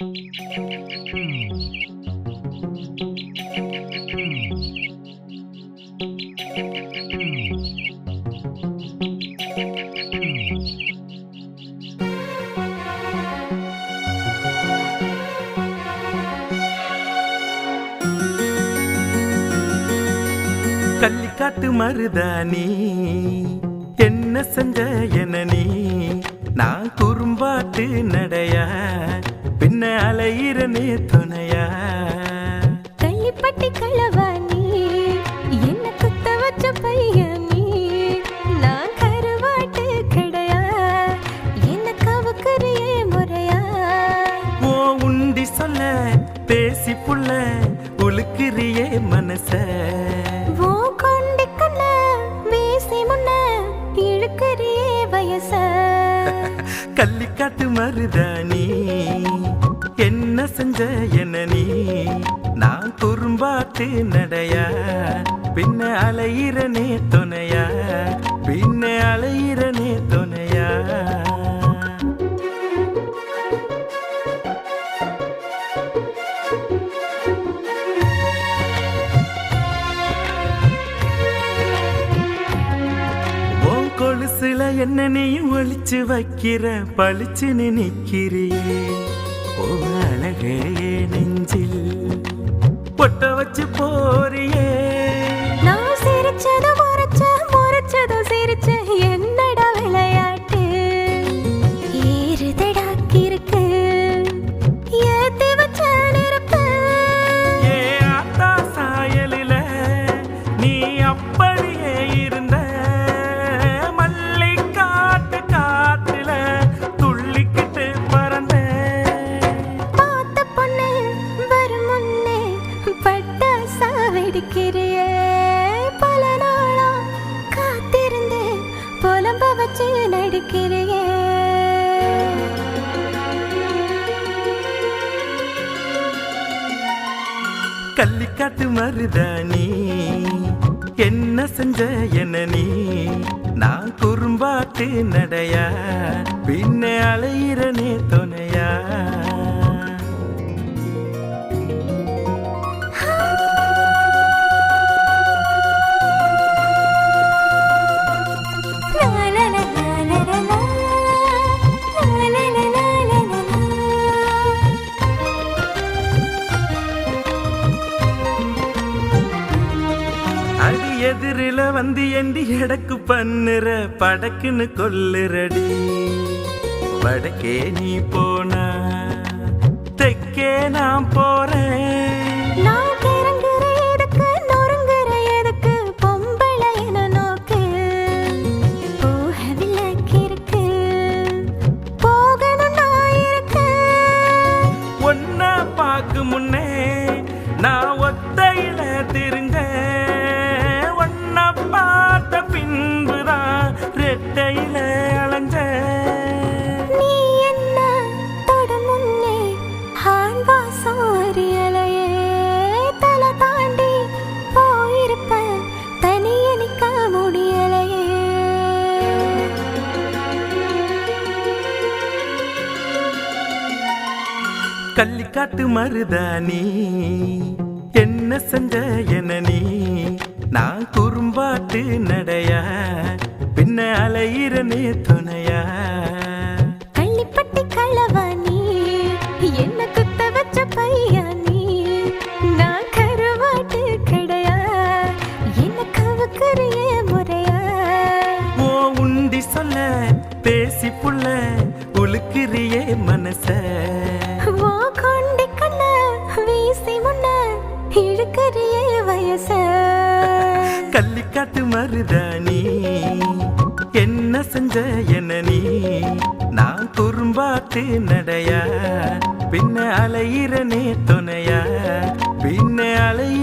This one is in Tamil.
கள்ளிக்காட்டு மருதானி என்ன செஞ்ச என நீ? நான் குறும்பாட்டு நடையா? பின்ன அலையிறனே துணையா. கள்ளிப்பட்டி களவாணி என்ன குத்த வச்ச பையன் நீ. நான் கருவாட்டு கடையா என்ன கவுக்கறியே முறையா. ஓ உண்டி சொல்ல பேசி புள்ள உழுக்கிறியே மனச. ஓ கொண்டிக்கண்ண வீசி முன்ன இழுக்கறியே வயச. கள்ளிக்காட்டு மருதாணி. என்ன செஞ்ச என்ன நீ? நான் குறும்பாட்டு நடையா? பின்ன அலையிறனே துணையா? பின்ன அலையிறனே துணையா? உன் கொலுசுல என்ன நீ ஒழிச்சு வைக்கிற? பளிச்சு நிக்கிறியே அழகே நெஞ்சில். பொட்ட வச்சு போறியே. நான் சிரிச்சது முறைச்ச முறைச்சது சிரிச்ச என்னடா விளையாட்டு? ஏறுதடா கிறுக்கு. ஏத்தி வச்ச நெருப்பு. ஏ ஆத்தா சாயலில நீ அப்படியே இருந்த புலம்ப வச்சு நடிக்கிறியே. கள்ளிக்காட்டு மருதானி என்ன செஞ்ச என்ன நீ? நான் குறும்பாட்டு நடையா பின்ன அலையிறனே துணையா? வந்து எண்டி எடக்கு பண்ணுற படக்குன்னு கொல்லுறடி. வடக்கே நீ போனா தெக்கே நான் போறேன். கள்ளிக்காட்டு மருதாணி என்ன செஞ்ச என நீ? நான் குறும்பாட்டு நடையா? பின்ன அலையிறனே துணையா? கள்ளிப்பட்டி களவாணி என்ன குத்த வச்ச பையா நீ? நான் கருவாட்டு கடையா? என்ன கவுக்கறியே முறையா? ஓ உண்டி சொல்ல பேசி புள்ள உழுக்கிறியே மனச? ஓ இழுக்கறியே வயச. கள்ளிக்காட்டு மருதானி என்ன செஞ்ச என்ன நீ? நான் குறும்பாத்து நடையா? பின்ன அலையிறனே துணையா? பின்ன அலையிறனே